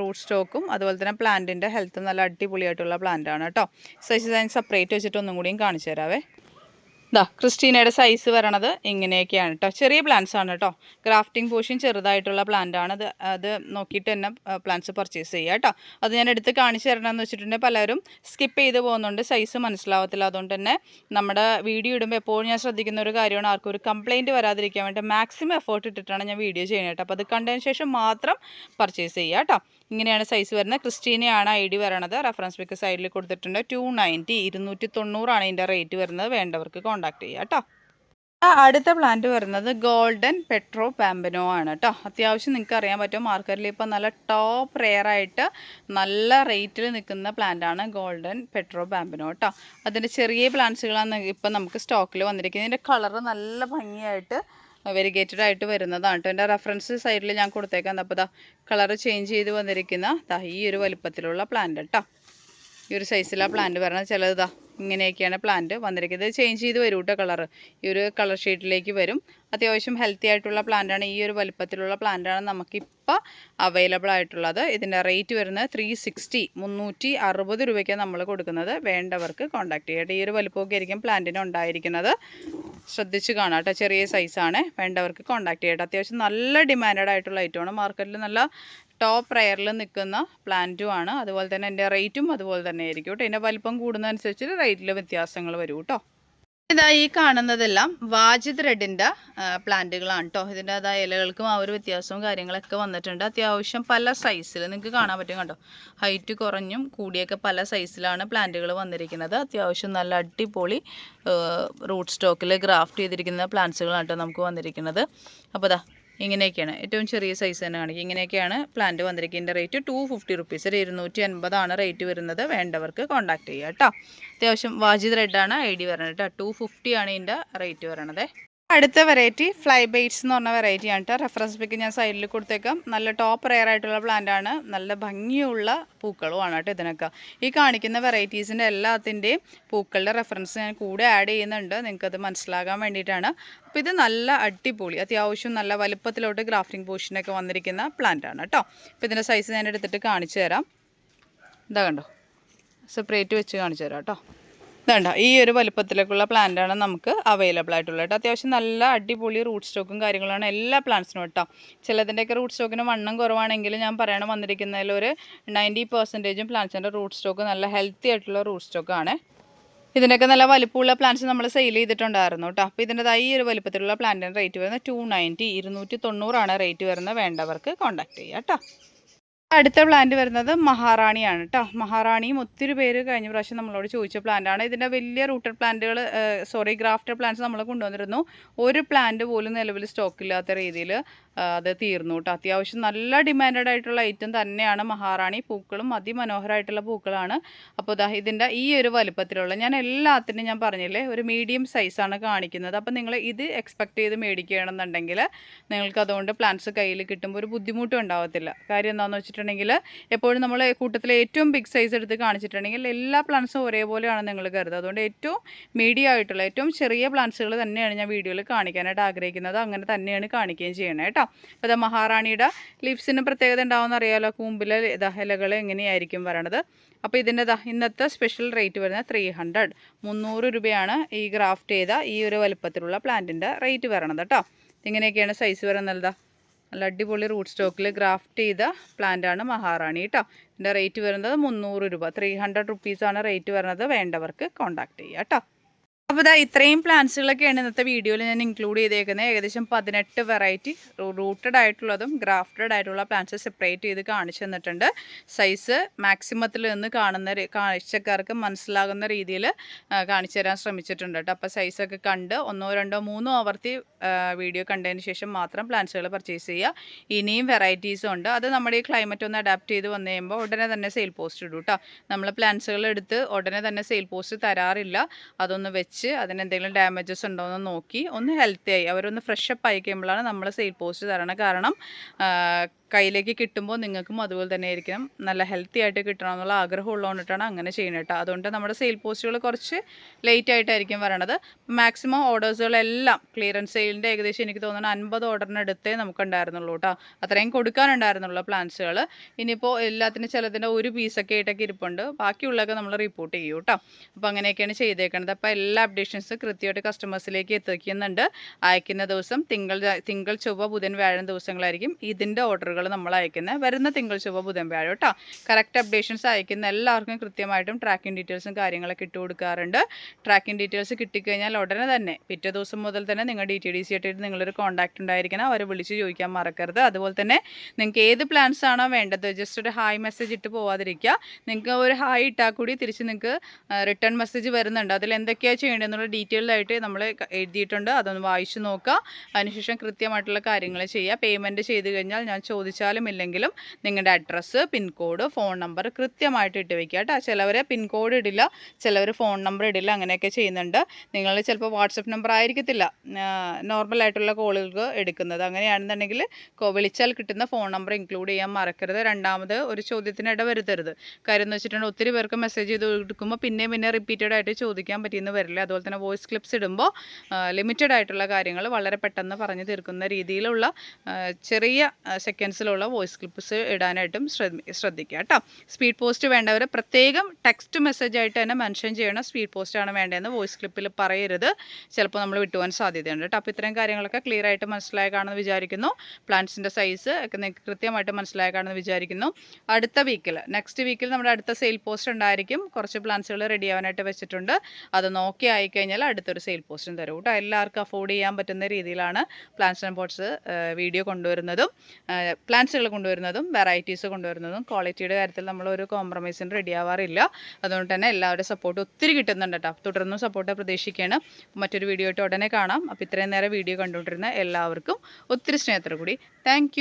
റൂട്ട് സ്റ്റോക്കും അതുപോലെ തന്നെ പ്ലാന്റിന്റെ ഹെൽത്തും നല്ല അടിപൊളിയായിട്ടുള്ള പ്ലാന്റാണ് കേട്ടോ. സൈസ് ഞാൻ സെപ്പറേറ്റ് വെച്ചിട്ട് ഒന്നും കൂടിയും കാണിച്ചു തരാവേ. ഇതാ ക്രിസ്റ്റീനയുടെ സൈസ് വരണത് ഇങ്ങനെയൊക്കെയാണ് കേട്ടോ. ചെറിയ പ്ലാന്റ്സ് ആണ് കേട്ടോ. ഗ്രാഫ്റ്റിംഗ് പോഷൻ ചെറുതായിട്ടുള്ള പ്ലാന്റ് ആണ്. അത് അത് നോക്കിയിട്ട് തന്നെ പ്ലാന്റ്സ് പർച്ചേസ് ചെയ്യുക കേട്ടോ. അത് ഞാൻ എടുത്ത് കാണിച്ചു തരണമെന്ന് വെച്ചിട്ടുണ്ടെങ്കിൽ പലരും സ്കിപ്പ് ചെയ്ത് പോകുന്നുണ്ട്. സൈസ് മനസ്സിലാവത്തില്ല. അതുകൊണ്ട് തന്നെ നമ്മുടെ വീഡിയോ ഇടുമ്പോൾ എപ്പോഴും ഞാൻ ശ്രദ്ധിക്കുന്ന ഒരു കാര്യമാണ്. ആർക്കും ഒരു കംപ്ലയിന്റ് വരാതിരിക്കാൻ വേണ്ടി മാക്സിമം എഫേർട്ട് ഇട്ടിട്ടാണ് ഞാൻ വീഡിയോ ചെയ്യുന്നത് കേട്ടോ. അപ്പോൾ അത് കണ്ടതിന് ശേഷം മാത്രം പർച്ചേസ് ചെയ്യുക കേട്ടോ. ഇങ്ങനെയാണ് സൈസ് വരുന്നത്. ക്രിസ്റ്റീനയാണ് ഐ ഡി വരണത് റെഫറൻസ് ബുക്ക് സൈഡിൽ കൊടുത്തിട്ടുണ്ട്. ടു നയന്റി ഇരുന്നൂറ്റി തൊണ്ണൂറാണ് ഇതിന്റെ റേറ്റ് വരുന്നത്. വേണ്ടവർക്ക് കോൺടാക്ട് ചെയ്യുക കേട്ടോ. അടുത്ത പ്ലാന്റ് വരുന്നത് ഗോൾഡൻ പെട്രോ പാമ്പനോ ആണ് കേട്ടോ. അത്യാവശ്യം നിങ്ങൾക്ക് അറിയാൻ പറ്റും. മാർക്കറ്റിൽ ഇപ്പോൾ നല്ല ടോപ്പ് റെയർ ആയിട്ട് നല്ല റേറ്റിൽ നിൽക്കുന്ന പ്ലാന്റ് ആണ് ഗോൾഡൻ പെട്രോ പാമ്പനോ കേട്ടോ. അതിന്റെ ചെറിയ പ്ലാന്റ്സുകളാണ് ഇപ്പം നമുക്ക് സ്റ്റോക്കിൽ വന്നിരിക്കുന്നത്. ഇതിന്റെ കളറ് നല്ല ഭംഗിയായിട്ട് വെരിഗേറ്റഡ് ആയിട്ട് വരുന്നതാണ് കേട്ടോ എന്റെ റെഫറൻസ് സൈഡിൽ ഞാൻ കൊടുത്തേക്കാം അപ്പോൾ ദാ കളർ ചേഞ്ച് ചെയ്ത് വന്നിരിക്കുന്ന ദാ ഈ ഒരു വലുപ്പത്തിലുള്ള പ്ലാന്റ് കേട്ടോ ഈ ഒരു സൈസിലാണ് പ്ലാന്റ് വരണം ചിലത് ഇതാ ഇങ്ങനെയൊക്കെയാണ് പ്ലാന്റ് വന്നിരിക്കുന്നത്. ചേഞ്ച് ചെയ്ത് വരും കേട്ടോ കളറ് ഈ ഒരു കളർ ഷീറ്റിലേക്ക് വരും. അത്യാവശ്യം ഹെൽത്തി ആയിട്ടുള്ള പ്ലാന്റാണ് ഈ ഒരു വലുപ്പത്തിലുള്ള പ്ലാന്റാണ് നമുക്കിപ്പോൾ അവൈലബിൾ ആയിട്ടുള്ളത്. ഇതിന്റെ റേറ്റ് വരുന്നത് ത്രീ സിക്സ്റ്റി മുന്നൂറ്റി അറുപത് രൂപയ്ക്കാണ് നമ്മൾ കൊടുക്കുന്നത്. വേണ്ടവർക്ക് കോൺടാക്ട് ചെയ്യട്ടെ ഈ ഒരു വലിപ്പമൊക്കെ ആയിരിക്കും പ്ലാന്റിന് ഉണ്ടായിരിക്കുന്നത്. ശ്രദ്ധിച്ച് കാണാം കേട്ടോ ചെറിയ സൈസാണ് വേണ്ടവർക്ക് കോൺടാക്ട് ചെയ്യട്ടെ അത്യാവശ്യം നല്ല ഡിമാൻഡഡ് ആയിട്ടുള്ള ഐറ്റമാണ് മാർക്കറ്റിൽ നല്ല ടോപ്പ് റയറിൽ നിൽക്കുന്ന പ്ലാന്റും ആണ്. അതുപോലെ തന്നെ എന്റെ റേറ്റും അതുപോലെ തന്നെ ആയിരിക്കും കേട്ടോ. ഇതിന്റെ വലിപ്പം കൂടുന്നതനുസരിച്ച് റേറ്റിൽ വ്യത്യാസങ്ങൾ വരും കേട്ടോ. ഇതാ ഈ കാണുന്നതെല്ലാം വാജിദ് റെഡിന്റെ പ്ലാന്റുകളാണ് കേട്ടോ. ഇതിന്റെ അതാ ഇലകൾക്കും ആ ഒരു വ്യത്യാസവും കാര്യങ്ങളൊക്കെ വന്നിട്ടുണ്ട്. അത്യാവശ്യം പല സൈസിൽ നിങ്ങൾക്ക് കാണാൻ പറ്റും കണ്ടോ? ഹൈറ്റ് കുറഞ്ഞും കൂടിയൊക്കെ പല സൈസിലാണ് പ്ലാന്റുകൾ വന്നിരിക്കുന്നത്. അത്യാവശ്യം നല്ല അടിപൊളി റൂട്ട് സ്റ്റോക്കിൽ ഗ്രാഫ്റ്റ് ചെയ്തിരിക്കുന്ന പ്ലാന്റ്സുകളാണ് കേട്ടോ നമുക്ക് വന്നിരിക്കുന്നത്. അപ്പോൾ ദാ ഇങ്ങനെയൊക്കെയാണ്. ഏറ്റവും ചെറിയ സൈസ് തന്നെ കാണിക്കും ഇങ്ങനെയൊക്കെയാണ് പ്ലാന്റ് വന്നിരിക്കുന്നതിന്റെ റേറ്റ് ടു ഫിഫ്റ്റി റുപ്പീസ് ഒരു ഇരുന്നൂറ്റി അൻപതാണ് റേറ്റ് വരുന്നത്. വേണ്ടവർക്ക് കോൺടാക്ട് ചെയ്യുക കേട്ടോ. അത്യാവശ്യം വാജിദ് റെഡാണ് ഐ ഡി വരണത് കേട്ടോ. ടു ഫിഫ്റ്റിയാണ് ഇതിന്റെ റേറ്റ് വരണത് അടുത്ത വെറൈറ്റി ഫ്ലൈ ബൈറ്റ്സ് എന്ന് പറഞ്ഞ വെറൈറ്റി ആണ് കേട്ടോ റെഫറൻസ് പിക്ക് ഞാൻ സൈഡിൽ കൊടുത്തേക്കാം. നല്ല ടോപ്പ് റെയർ ആയിട്ടുള്ള പ്ലാന്റ് ആണ്. നല്ല ഭംഗിയുള്ള പൂക്കളുമാണ് കേട്ടോ ഇതിനൊക്കെ. ഈ കാണിക്കുന്ന വെറൈറ്റീസിന്റെ എല്ലാത്തിന്റെയും പൂക്കളുടെ റെഫറൻസ് ഞാൻ കൂടെ ആഡ് ചെയ്യുന്നുണ്ട്. നിങ്ങൾക്കത് മനസ്സിലാകാൻ വേണ്ടിയിട്ടാണ്. അപ്പോൾ ഇത് നല്ല അടിപൊളി അത്യാവശ്യം നല്ല വലുപ്പത്തിലോട്ട് ഗ്രാഫ്റ്റിംഗ് പോഷനൊക്കെ വന്നിരിക്കുന്ന പ്ലാന്റ് ആണ് കേട്ടോ അപ്പോൾ ഇതിന്റെ സൈസ് ഞാൻ എടുത്തിട്ട് കാണിച്ചു തരാം. ഇതാ കണ്ടോ? സെപ്പറേറ്റ് വെച്ച് കാണിച്ചു തരാം കേട്ടോ ഇതാണ്ട ഈ ഒരു വലുപ്പത്തിലേക്കുള്ള പ്ലാന്റാണ് നമുക്ക് അവൈലബിൾ ആയിട്ടുള്ളത് കേട്ടോ. അത്യാവശ്യം നല്ല അടിപൊളി റൂട്ട് സ്റ്റോക്കും കാര്യങ്ങളാണ് എല്ലാ പ്ലാന്റ്സിനും കേട്ടോ. ചിലതിന്റെയൊക്കെ റൂട്ട് സ്റ്റോക്കിന് വണ്ണം കുറവാണെങ്കിൽ ഞാൻ പറയണം വന്നിരിക്കുന്നതിൽ ഒരു നയന്റി പെർസെന്റേജും പ്ലാന്റ്സിന്റെ റൂട്ട് സ്റ്റോക്ക് നല്ല ഹെൽത്തി ആയിട്ടുള്ള റൂട്ട് സ്റ്റോക്കാണ് ഇതിനൊക്കെ നല്ല വലിപ്പമുള്ള പ്ലാന്റ്സ് നമ്മൾ സെയിൽ ചെയ്തിട്ടുണ്ടായിരുന്നു കേട്ടോ. അപ്പോൾ ഇതിന്റെ ഈ ഒരു വലിപ്പത്തിലുള്ള പ്ലാന്റിന്റെ റേറ്റ് വരുന്നത് ടു നയന്റി ഇരുന്നൂറ്റി തൊണ്ണൂറാണ് റേറ്റ് വരുന്നത് വേണ്ടവർക്ക് കോൺടാക്ട് ചെയ്യാം കേട്ടോ. അടുത്ത പ്ലാന്റ് വരുന്നത് മഹാറാണിയാണ് കേട്ടോ മഹാറാണിയും ഒത്തിരി പേര് കഴിഞ്ഞ പ്രാവശ്യം നമ്മളോട് ചോദിച്ച പ്ലാന്റാണ് ഇതിന്റെ വലിയ റൂട്ടഡ് പ്ലാന്റുകൾ സോറി ഗ്രാഫ്റ്റഡ് പ്ലാന്റ്സ് നമ്മൾ കൊണ്ടുവന്നിരുന്നു. ഒരു പ്ലാന്റ് പോലും നിലവിൽ സ്റ്റോക്കില്ലാത്ത രീതിയിൽ അത് തീർന്നു കേട്ടോ അത്യാവശ്യം നല്ല ഡിമാൻഡഡ് ആയിട്ടുള്ള ഐറ്റം തന്നെയാണ് മഹാറാണി. പൂക്കളും അതിമനോഹരമായിട്ടുള്ള പൂക്കളാണ്. അപ്പോൾ ഇതാ ഇതിന്റെ ഈ ഒരു വലുപ്പത്തിലുള്ള ഞാൻ എല്ലാത്തിനും ഞാൻ പറഞ്ഞില്ലേ ഒരു മീഡിയം സൈസാണ് കാണിക്കുന്നത്. അപ്പോൾ നിങ്ങൾ ഇത് എക്സ്പെക്ട് ചെയ്ത് മേടിക്കുകയാണെന്നുണ്ടെങ്കിൽ നിങ്ങൾക്ക് അതുകൊണ്ട് പ്ലാന്റ്സ് കയ്യിൽ കിട്ടുമ്പോൾ ഒരു ബുദ്ധിമുട്ടും ഉണ്ടാവത്തില്ല. കാര്യം എന്താണെന്ന് വെച്ചിട്ടുണ്ടെങ്കിൽ എപ്പോഴും നമ്മൾ കൂട്ടത്തിൽ ഏറ്റവും ബിഗ് സൈസ് എടുത്ത് കാണിച്ചിട്ടുണ്ടെങ്കിൽ എല്ലാ പ്ലാന്റ്സും ഒരേപോലെയാണ് നിങ്ങൾ കരുതുക. അതുകൊണ്ട് ഏറ്റവും മീഡിയം ആയിട്ടുള്ള ഏറ്റവും ചെറിയ പ്ലാന്റ്സുകൾ തന്നെയാണ് ഞാൻ വീഡിയോയിൽ കാണിക്കാനായിട്ട് ആഗ്രഹിക്കുന്നത്. അങ്ങനെ തന്നെയാണ് കാണിക്കുകയും ചെയ്യണേ കേട്ടോ. അപ്പോൾ ഇത് മഹാറാണിയുടെ ലീവ്സിന് പ്രത്യേകത ഉണ്ടാവുമെന്ന് അറിയാമല്ലോ കൂമ്പിലെ ഇതാ ഇലകൾ എങ്ങനെയായിരിക്കും വരണത് അപ്പോൾ ഇതിന്റെ ഇന്നത്തെ സ്പെഷ്യൽ റേറ്റ് വരുന്നത് ത്രീ ഹൺഡ്രഡ് മുന്നൂറ് രൂപയാണ് ഈ ഗ്രാഫ്റ്റ് ചെയ്ത ഈ ഒരു വലുപ്പത്തിലുള്ള പ്ലാന്റിന്റെ റേറ്റ് വരണത് കേട്ടോ. ഇങ്ങനെയൊക്കെയാണ് സൈസ് വരുന്നത് നല്ല അടിപൊളി റൂട്ട് സ്റ്റോക്കിൽ ഗ്രാഫ്റ്റ് ചെയ്ത പ്ലാന്റാണ് മഹാറാണി കേട്ടോ ഇതിന്റെ റേറ്റ് വരുന്നത് മുന്നൂറ് രൂപ. ത്രീ ഹൺഡ്രഡ് റുപ്പീസാണ് റേറ്റ് വരുന്നത് വേണ്ടവർക്ക് കോൺടാക്ട് ചെയ്യാം കേട്ടോ അപ്പോൾ ഇതാ ഇത്രയും പ്ലാന്റ്സുകളൊക്കെയാണ് ഇന്നത്തെ വീഡിയോയിൽ ഞാൻ ഇൻക്ലൂഡ് ചെയ്തേക്കുന്നത് ഏകദേശം പതിനെട്ട് വെറൈറ്റി റൂട്ടഡ് ആയിട്ടുള്ളതും ഗ്രാഫ്റ്റഡ് ആയിട്ടുള്ള പ്ലാന്റ്സ് സെപ്പറേറ്റ് ചെയ്ത് കാണിച്ചു തന്നിട്ടുണ്ട്. സൈസ് മാക്സിമത്തിൽ നിന്ന് കാണുന്ന കാഴ്ചക്കാർക്ക് മനസ്സിലാകുന്ന രീതിയിൽ കാണിച്ചു തരാൻ ശ്രമിച്ചിട്ടുണ്ട് കേട്ടോ. അപ്പോൾ സൈസൊക്കെ കണ്ട് ഒന്നോ രണ്ടോ മൂന്നോ ആവർത്തി വീഡിയോ കണ്ടതിന് ശേഷം മാത്രം പ്ലാന്റ്സുകൾ പർച്ചേസ് ചെയ്യുക. ഇനിയും വെറൈറ്റീസും ഉണ്ട്. അത് നമ്മുടെ ഈ ക്ലൈമറ്റ് ഒന്ന് അഡാപ്റ്റ് ചെയ്ത് വന്നു കഴിയുമ്പോൾ ഉടനെ തന്നെ സെയിൽ പോസ്റ്റ് ഇടും കേട്ടോ. നമ്മൾ പ്ലാന്റ്സുകൾ എടുത്ത് ഉടനെ തന്നെ സെയിൽ പോസ്റ്റ് തരാറില്ല. അതൊന്ന് വെച്ച് അതിനെന്തെങ്കിലും ഡാമേജസ് ഉണ്ടോ എന്ന് നോക്കി ഒന്ന് ഹെൽത്തി ആയി. അവരൊന്ന് ഫ്രഷ് അപ്പ് ആയി കഴിയുമ്പോഴാണ് നമ്മൾ സെയിൽ പോസ്റ്റ് തരണം കാരണം കയ്യിലേക്ക് കിട്ടുമ്പോൾ നിങ്ങൾക്കും അതുപോലെ തന്നെ ആയിരിക്കണം. നല്ല ഹെൽത്തി ആയിട്ട് കിട്ടണം എന്നുള്ള ആഗ്രഹം ഉള്ളതുകൊണ്ടിട്ടാണ് അങ്ങനെ ചെയ്യുന്നത് കേട്ടോ. അതുകൊണ്ട് നമ്മുടെ സെയിൽ പോസ്റ്റുകൾ കുറച്ച് ലേറ്റ് ആയിട്ടായിരിക്കും വരണത്. മാക്സിമം ഓർഡേഴ്സുകളെല്ലാം ക്ലിയറൻസ് സെയിലിന്റെ ഏകദേശം എനിക്ക് തോന്നുന്നു അൻപത് ഓർഡറിനടുത്തേ നമുക്ക് ഉണ്ടായിരുന്നുള്ളൂ കേട്ടോ. അത്രയും കൊടുക്കാനുണ്ടായിരുന്നുള്ളൂ പ്ലാൻസുകൾ. ഇനിയിപ്പോൾ എല്ലാത്തിനും ചിലതിന്റെ ഒരു പീസൊക്കെ ആയിട്ടൊക്കെ ഇരിപ്പുണ്ട്. ബാക്കിയുള്ളതൊക്കെ നമ്മൾ റിപ്പോർട്ട് ചെയ്യൂ കേട്ടോ. അപ്പോൾ അങ്ങനെയൊക്കെയാണ് ചെയ്തേക്കുന്നത് അപ്പോൾ എല്ലാ എല്ലാ അപ്ഡേഷൻസും കൃത്യമായിട്ട് കസ്റ്റമേഴ്സിലേക്ക് എത്തിക്കുന്നുണ്ട്. അയക്കുന്ന ദിവസം തിങ്കൾ തിങ്കൾ ചൊവ്വ ബുധൻ വ്യാഴം ദിവസങ്ങളായിരിക്കും ഇതിന്റെ ഓർഡറുകൾ നമ്മൾ അയക്കുന്നത് വരുന്ന തിങ്കൾ ചൊവ്വ ബുധൻ വ്യാഴം കേട്ടോ കറക്റ്റ് അപ്ഡേഷൻസ് അയക്കുന്ന എല്ലാവർക്കും കൃത്യമായിട്ടും ട്രാക്കിംഗ് ഡീറ്റെയിൽസും കാര്യങ്ങളൊക്കെ ഇട്ട് കൊടുക്കാറുണ്ട്. ട്രാക്കിംഗ് ഡീറ്റെയിൽസ് കിട്ടിക്കഴിഞ്ഞാൽ ഉടനെ തന്നെ പിറ്റേ ദിവസം മുതൽ തന്നെ നിങ്ങൾ ഡി ടി ഡി സി ആയിട്ട് നിങ്ങളൊരു കോൺടാക്ട് ഉണ്ടായിരിക്കണം. അവരെ വിളിച്ച് ചോദിക്കാൻ മറക്കരുത്. അതുപോലെ തന്നെ നിങ്ങൾക്ക് ഏത് പ്ലാൻസ് ആണോ വേണ്ടത് ജസ്റ്റ് ഒരു ഹായ് മെസ്സേജ് ഇട്ട് പോവാതിരിക്കുക നിങ്ങൾക്ക് ഒരു ഹായ് ഇട്ടാൽ കൂടി തിരിച്ച് നിങ്ങൾക്ക് റിട്ടേൺ മെസ്സേജ് വരുന്നുണ്ട്. അതിൽ എന്തൊക്കെയാണ് ചെയ്യേണ്ടതെന്നുള്ള ഡീറ്റെയിൽഡ് ആയിട്ട് നമ്മൾ എഴുതിയിട്ടുണ്ട്. അതൊന്ന് വായിച്ചു നോക്കുക. അതിനുശേഷം കൃത്യമായിട്ടുള്ള കാര്യങ്ങൾ ചെയ്യുക. പേയ്മെന്റ് ചെയ്ത് കഴിഞ്ഞാൽ ഞാൻ ചോദിച്ചാലും ഇല്ലെങ്കിലും നിങ്ങളുടെ അഡ്രസ്സ് പിൻകോഡ് ഫോൺ നമ്പർ കൃത്യമായിട്ട് ഇട്ട് വയ്ക്കുക കേട്ടോ. ചിലവർ പിൻകോഡ് ഇടില്ല ചിലവർ ഫോൺ നമ്പർ ഇടില്ല അങ്ങനെയൊക്കെ ചെയ്യുന്നുണ്ട്. നിങ്ങൾ ചിലപ്പോൾ വാട്സപ്പ് നമ്പർ ആയിരിക്കത്തില്ല. നോർമലായിട്ടുള്ള കോളുകൾക്ക് എടുക്കുന്നത്. അങ്ങനെയാണെന്നുണ്ടെങ്കിൽ വിളിച്ചാൽ കിട്ടുന്ന ഫോൺ നമ്പർ ഇൻക്ലൂഡ് ചെയ്യാൻ മറക്കരുത്. രണ്ടാമത് ഒരു ചോദ്യത്തിന് ഇട വരുത്തരുത് കാര്യം എന്ന് വെച്ചിട്ടുണ്ടെങ്കിൽ ഒത്തിരി പേർക്ക് മെസ്സേജ് ചെയ്ത് കൊടുക്കുമ്പോൾ പിന്നെയും പിന്നെ റിപ്പീറ്റഡ് ആയിട്ട് ചോദിക്കാൻ പറ്റിയെന്ന് വരില്ല. അതുപോലെ തന്നെ വോയിസ് ക്ലിപ്സ് ഇടുമ്പോൾ ലിമിറ്റഡ് ആയിട്ടുള്ള കാര്യങ്ങൾ വളരെ പെട്ടെന്ന് പറഞ്ഞു തീർക്കുന്ന രീതിയിലുള്ള ചെറിയ സെക്കൻഡ്സിലുള്ള വോയിസ് ക്ലിപ്സ് ഇടാനായിട്ടും ശ്രദ്ധ- ശ്രദ്ധിക്കുക കേട്ടോ. സ്പീഡ് പോസ്റ്റ് വേണ്ടവർ പ്രത്യേകം ടെക്സ്റ്റ് മെസ്സേജ് ആയിട്ട് തന്നെ മെൻഷൻ ചെയ്യണം. സ്പീഡ് പോസ്റ്റാണ് വേണ്ടതെന്ന് വോയിസ് ക്ലിപ്പിൽ പറയരുത്. ചിലപ്പോൾ നമ്മൾ വിട്ടുപോകാൻ സാധ്യതയുണ്ട് കേട്ടോ. അപ്പോൾ ഇത്രയും കാര്യങ്ങളൊക്കെ ക്ലിയർ ആയിട്ട് മനസ്സിലായ കാണുമെന്ന് വിചാരിക്കുന്നു. പ്ലാന്റ്സിന്റെ സൈസ് ഒക്കെ നിങ്ങൾക്ക് കൃത്യമായിട്ട് മനസ്സിലായ കാണുമെന്ന് വിചാരിക്കുന്നു. അടുത്ത വീക്കിൽ നെക്സ്റ്റ് വീക്കിൽ നമ്മുടെ അടുത്ത സെയിൽ പോസ്റ്റ് ഉണ്ടായിരിക്കും. കുറച്ച് പ്ലാന്റ്സുകൾ റെഡി ആവാനായിട്ട് വെച്ചിട്ടുണ്ട്. അത് നോക്കി ആയിക്കഴിഞ്ഞാൽ അടുത്തൊരു സെയിൽ പോസ്റ്റും തരും കേട്ടോ. എല്ലാവർക്കും അഫോർഡ് ചെയ്യാൻ പറ്റുന്ന രീതിയിലാണ് പ്ലാന്റ്സ് ആൻഡ് പോട്ട്സ് വീഡിയോ കൊണ്ടുവരുന്നതും പ്ലാന്റ്സുകൾ കൊണ്ടുവരുന്നതും വെറൈറ്റീസ് കൊണ്ടുവരുന്നതും ക്വാളിറ്റിയുടെ കാര്യത്തിൽ നമ്മൾ ഒരു കോംപ്രമൈസിന് റെഡി ആവാറില്ല. അതുകൊണ്ട് തന്നെ എല്ലാവരുടെ സപ്പോർട്ട് ഒത്തിരി കിട്ടുന്നുണ്ട് കേട്ടോ. തുടർന്നും സപ്പോർട്ട് പ്രതീക്ഷിക്കുകയാണ്. മറ്റൊരു വീഡിയോ ആയിട്ട് ഉടനെ കാണാം. അപ്പോൾ ഇത്രയും നേരം വീഡിയോ കണ്ടുകൊണ്ടിരുന്ന എല്ലാവർക്കും ഒത്തിരി സ്നേഹത്തോടു കൂടി താങ്ക്